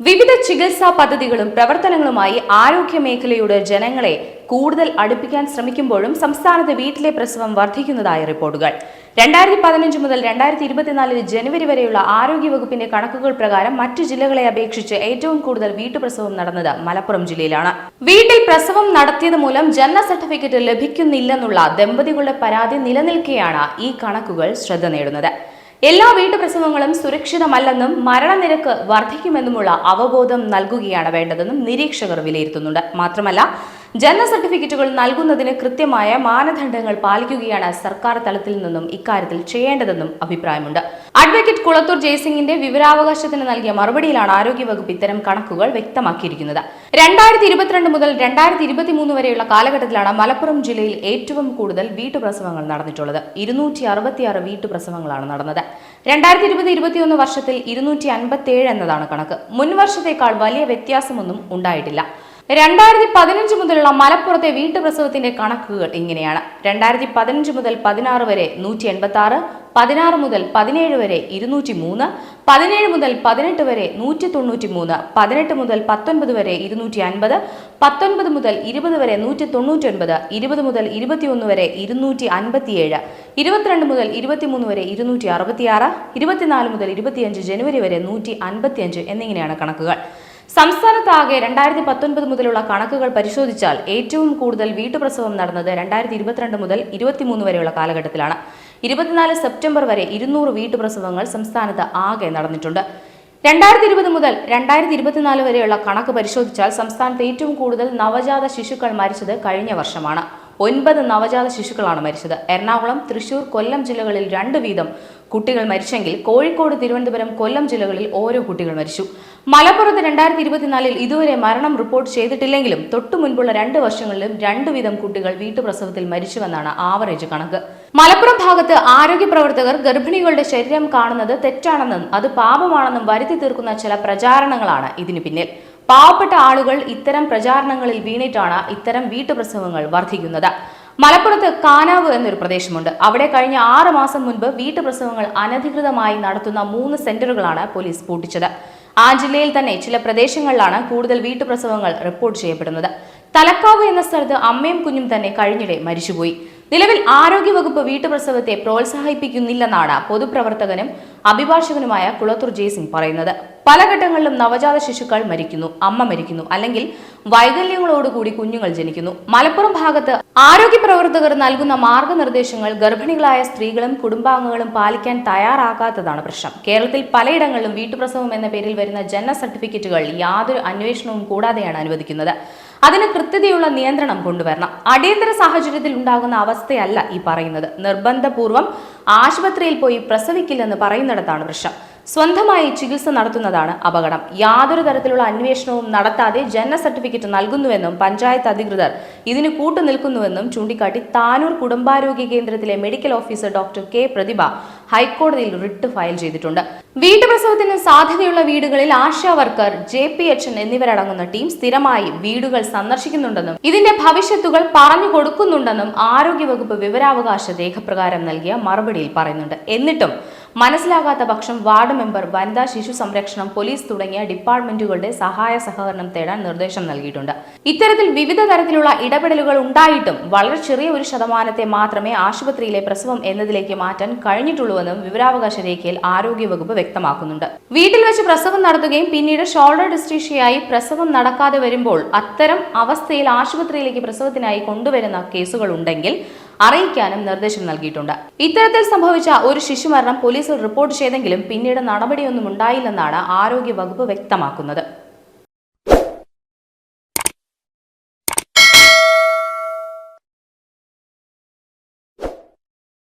വിവിധ ചികിത്സാ പദ്ധതികളും പ്രവർത്തനങ്ങളുമായി ആരോഗ്യ മേഖലയുടെ ജനങ്ങളെ കൂടുതൽ അടുപ്പിക്കാൻ ശ്രമിക്കുമ്പോഴും സംസ്ഥാനത്ത് വീട്ടിലെ പ്രസവം വർദ്ധിക്കുന്നതായ റിപ്പോർട്ടുകൾ. രണ്ടായിരത്തി പതിനഞ്ച് മുതൽ രണ്ടായിരത്തി ഇരുപത്തിനാലിൽ ജനുവരി വരെയുള്ള ആരോഗ്യ വകുപ്പിന്റെ കണക്കുകൾ പ്രകാരം മറ്റു ജില്ലകളെ അപേക്ഷിച്ച് ഏറ്റവും കൂടുതൽ വീട്ടുപ്രസവം നടന്നത് മലപ്പുറം ജില്ലയിലാണ്. വീട്ടിൽ പ്രസവം നടത്തിയത് മൂലം ജനന സർട്ടിഫിക്കറ്റ് ലഭിക്കുന്നില്ലെന്നുള്ള ദമ്പതികളുടെ പരാതി നിലനിൽക്കെയാണ് ഈ കണക്കുകൾ ശ്രദ്ധ നേടുന്നത്. എല്ലാ വീട്ടുപ്രസവങ്ങളും സുരക്ഷിതമല്ലെന്നും മരണനിരക്ക് വർദ്ധിക്കുമെന്നുമുള്ള അവബോധം നൽകുകയാണ് വേണ്ടതെന്നും നിരീക്ഷകർ വിലയിരുത്തുന്നുണ്ട്. മാത്രമല്ല ജനന സർട്ടിഫിക്കറ്റുകൾ നൽകുന്നതിന് കൃത്യമായ മാനദണ്ഡങ്ങൾ പാലിക്കുകയാണ് സർക്കാർ തലത്തിൽ നിന്നും ഇക്കാര്യത്തിൽ ചെയ്യേണ്ടതെന്നും അഭിപ്രായമുണ്ട്. അഡ്വക്കേറ്റ് കുളത്തൂർ ജയസിംഗിന്റെ വിവരാവകാശത്തിന് നൽകിയ മറുപടിയിലാണ് ആരോഗ്യവകുപ്പ് ഇത്തരം കണക്കുകൾ വ്യക്തമാക്കിയിരിക്കുന്നത്. രണ്ടായിരത്തി ഇരുപത്തിരണ്ട് മുതൽ രണ്ടായിരത്തി ഇരുപത്തിമൂന്ന് വരെയുള്ള കാലഘട്ടത്തിലാണ് മലപ്പുറം ജില്ലയിൽ ഏറ്റവും കൂടുതൽ വീട്ടുപ്രസവങ്ങൾ നടന്നിട്ടുള്ളത്. ഇരുന്നൂറ്റി അറുപത്തിയാറ് വീട്ടുപ്രസവങ്ങളാണ് നടന്നത്. രണ്ടായിരത്തി ഇരുപത് ഇരുപത്തിയൊന്ന് വർഷത്തിൽ ഇരുന്നൂറ്റി അൻപത്തി എന്നതാണ് കണക്ക്. മുൻവർഷത്തേക്കാൾ വലിയ വ്യത്യാസമൊന്നും ഉണ്ടായിട്ടില്ല. രണ്ടായിരത്തി പതിനഞ്ച് മുതലുള്ള മലപ്പുറത്തെ വീട്ടുപ്രസവത്തിന്റെ കണക്കുകൾ ഇങ്ങനെയാണ്. രണ്ടായിരത്തി പതിനഞ്ച് മുതൽ പതിനാറ് വരെ നൂറ്റി എൺപത്തി ആറ് പതിനാറ് മുതൽ പതിനേഴ് വരെ ഇരുന്നൂറ്റി മൂന്ന് പതിനേഴ് മുതൽ പതിനെട്ട് വരെ നൂറ്റി തൊണ്ണൂറ്റി മൂന്ന് പതിനെട്ട് മുതൽ പത്തൊൻപത് വരെ ഇരുന്നൂറ്റി അൻപത് പത്തൊൻപത് മുതൽ ഇരുപത് വരെ നൂറ്റി തൊണ്ണൂറ്റി ഒൻപത് ഇരുപത് മുതൽ ഇരുപത്തിയൊന്ന് വരെ ഇരുന്നൂറ്റി അൻപത്തിയേഴ് ഇരുപത്തിരണ്ട് മുതൽ ഇരുപത്തിമൂന്ന് വരെ ഇരുന്നൂറ്റി അറുപത്തിയാറ് ഇരുപത്തിനാല് മുതൽ ഇരുപത്തിയഞ്ച് ജനുവരി വരെ നൂറ്റി അൻപത്തിയഞ്ച് എന്നിങ്ങനെയാണ് കണക്കുകൾ. സംസ്ഥാനത്താകെ രണ്ടായിരത്തി പത്തൊൻപത് മുതലുള്ള കണക്കുകൾ പരിശോധിച്ചാൽ ഏറ്റവും കൂടുതൽ വീട്ടുപ്രസവം നടന്നത് രണ്ടായിരത്തി ഇരുപത്തിരണ്ട് മുതൽ ഇരുപത്തിമൂന്ന് വരെയുള്ള കാലഘട്ടത്തിലാണ്. ഇരുപത്തിനാല് സെപ്റ്റംബർ വരെ ഇരുന്നൂറ് വീട്ടുപ്രസവങ്ങൾ സംസ്ഥാനത്ത് ആകെ നടന്നിട്ടുണ്ട്. രണ്ടായിരത്തി ഇരുപത് മുതൽ രണ്ടായിരത്തി ഇരുപത്തിനാല് വരെയുള്ള കണക്ക് പരിശോധിച്ചാൽ സംസ്ഥാനത്ത് ഏറ്റവും കൂടുതൽ നവജാത ശിശുക്കൾ മരിച്ചത് കഴിഞ്ഞ വർഷമാണ്. ഒൻപത് നവജാത ശിശുക്കളാണ് മരിച്ചത്. എറണാകുളം തൃശൂർ കൊല്ലം ജില്ലകളിൽ രണ്ട് വീതം കുട്ടികൾ മരിച്ചെങ്കിൽ കോഴിക്കോട് തിരുവനന്തപുരം കൊല്ലം ജില്ലകളിൽ ഓരോ കുട്ടികൾ മരിച്ചു. മലപ്പുറത്ത് രണ്ടായിരത്തി ഇരുപത്തിനാലിൽ ഇതുവരെ മരണം റിപ്പോർട്ട് ചെയ്തിട്ടില്ലെങ്കിലും തൊട്ടു മുൻപുള്ള രണ്ട് വർഷങ്ങളിലും രണ്ടു വീതം കുട്ടികൾ വീട്ടുപ്രസവത്തിൽ മരിച്ചുവെന്നാണ് ആവറേജ് കണക്ക്. മലപ്പുറം ഭാഗത്ത് ആരോഗ്യ പ്രവർത്തകർ ഗർഭിണികളുടെ ശരീരം കാണുന്നത് തെറ്റാണെന്നും അത് പാപമാണെന്നും വരുത്തി തീർക്കുന്ന ചില പ്രചാരണങ്ങളാണ് ഇതിനു പിന്നിൽ. പാവപ്പെട്ട ആളുകൾ ഇത്തരം പ്രചാരണങ്ങളിൽ വീണിട്ടാണ് ഇത്തരം വീട്ടുപ്രസവങ്ങൾ വർദ്ധിക്കുന്നത് മലപ്പുറത്ത് കാനാവ് എന്നൊരു പ്രദേശമുണ്ട്. അവിടെ കഴിഞ്ഞ ആറ് മാസം മുൻപ് വീട്ടുപ്രസവങ്ങൾ അനധികൃതമായി നടത്തുന്ന മൂന്ന് സെന്ററുകളാണ് പോലീസ് പൂട്ടിച്ചത്. ആ ജില്ലയിൽ തന്നെ ചില പ്രദേശങ്ങളിലാണ് കൂടുതൽ വീട്ടുപ്രസവങ്ങൾ റിപ്പോർട്ട് ചെയ്യപ്പെടുന്നത്. തലക്കാവ് എന്ന സ്ഥലത്ത് അമ്മയും കുഞ്ഞും തന്നെ കഴിഞ്ഞിടെ മരിച്ചുപോയി. നിലവിൽ ആരോഗ്യവകുപ്പ് വീട്ടുപ്രസവത്തെ പ്രോത്സാഹിപ്പിക്കുന്നില്ലെന്നാണ് പൊതുപ്രവർത്തകനും അഭിഭാഷകനുമായ കുളത്തൂർ ജയസിംഗ് പറയുന്നത്. പല ഘട്ടങ്ങളിലും നവജാത ശിശുക്കൾ മരിക്കുന്നു അമ്മ മരിക്കുന്നു അല്ലെങ്കിൽ വൈകല്യങ്ങളോടുകൂടി കുഞ്ഞുങ്ങൾ ജനിക്കുന്നു. മലപ്പുറം ഭാഗത്ത് ആരോഗ്യ പ്രവർത്തകർ നൽകുന്ന മാർഗനിർദ്ദേശങ്ങൾ ഗർഭിണികളായ സ്ത്രീകളും കുടുംബാംഗങ്ങളും പാലിക്കാൻ തയ്യാറാകാത്തതാണ് പ്രശ്നം. കേരളത്തിൽ പലയിടങ്ങളിലും വീട്ടുപ്രസവം എന്ന പേരിൽ വരുന്ന ജനന സർട്ടിഫിക്കറ്റുകൾ യാതൊരു അന്വേഷണവും കൂടാതെയാണ് അനുവദിക്കുന്നത്. അതിന് കൃത്യതയുള്ള നിയന്ത്രണം കൊണ്ടുവരണം. അടിയന്തര സാഹചര്യത്തിൽ ഉണ്ടാകുന്ന അവസ്ഥയല്ല ഈ പറയുന്നത്. നിർബന്ധപൂർവം ആശുപത്രിയിൽ പോയി പ്രസവിക്കില്ലെന്ന് പറയുന്നിടത്താണ് പ്രശ്നം. സ്വന്തമായി ചികിത്സ നടത്തുന്നതാണ് അപകടം. യാതൊരു തരത്തിലുള്ള അന്വേഷണവും നടത്താതെ ജനന സർട്ടിഫിക്കറ്റ് നൽകുന്നുവെന്നും പഞ്ചായത്ത് അധികൃതർ ഇതിന് കൂട്ടുനിൽക്കുന്നുവെന്നും ചൂണ്ടിക്കാട്ടി താനൂർ കുടുംബാരോഗ്യ കേന്ദ്രത്തിലെ medical officer doctor K Prathibha ഹൈക്കോടതിയിൽ റിട്ട് ഫയൽ ചെയ്തിട്ടുണ്ട്. വീട്ടുപ്രസവത്തിന് സാധ്യതയുള്ള വീടുകളിൽ ASHA worker J P H എന്നിവരടങ്ങുന്ന ടീം സ്ഥിരമായി വീടുകൾ സന്ദർശിക്കുന്നുണ്ടെന്നും ഇതിന്റെ ഭവിഷ്യത്തുകൾ പറഞ്ഞു കൊടുക്കുന്നുണ്ടെന്നും ആരോഗ്യവകുപ്പ് വിവരാവകാശ രേഖപ്രകാരം നൽകിയ മറുപടിയിൽ പറയുന്നുണ്ട്. എന്നിട്ടും മനസ്സിലാകാത്ത പക്ഷം വാർഡ് മെമ്പർ വനിതാ ശിശു സംരക്ഷണം പോലീസ് തുടങ്ങിയ ഡിപ്പാർട്ട്മെന്റുകളുടെ സഹായ സഹകരണം തേടാൻ നിർദ്ദേശം നൽകിയിട്ടുണ്ട്. ഇത്തരത്തിൽ വിവിധ തരത്തിലുള്ള ഇടപെടലുകൾ ഉണ്ടായിട്ടും വളരെ ചെറിയ ഒരു ശതമാനത്തെ മാത്രമേ ആശുപത്രിയിലെ പ്രസവം എന്നതിലേക്ക് മാറ്റാൻ കഴിഞ്ഞിട്ടുള്ളൂവെന്നും വിവരാവകാശ രേഖയിൽ ആരോഗ്യവകുപ്പ് വ്യക്തമാക്കുന്നുണ്ട്. വീട്ടിൽ വെച്ച് പ്രസവം നടത്തുകയും പിന്നീട് ഷോൾഡർ ഡിസ്ട്രീഷ്യയായി പ്രസവം നടക്കാതെ വരുമ്പോൾ അത്തരം അവസ്ഥയിൽ ആശുപത്രിയിലേക്ക് പ്രസവത്തിനായി കൊണ്ടുവരുന്ന കേസുകൾ ഉണ്ടെങ്കിൽ അറിയിക്കാനും നിർദ്ദേശം നൽകിയിട്ടുണ്ട്. ഇത്തരത്തിൽ സംഭവിച്ച ഒരു ശിശുമരണം പോലീസിൽ റിപ്പോർട്ട് ചെയ്തെങ്കിലും പിന്നീട് നടപടിയൊന്നും ഉണ്ടായില്ലെന്നാണ് ആരോഗ്യ വകുപ്പ് വ്യക്തമാക്കുന്നത്.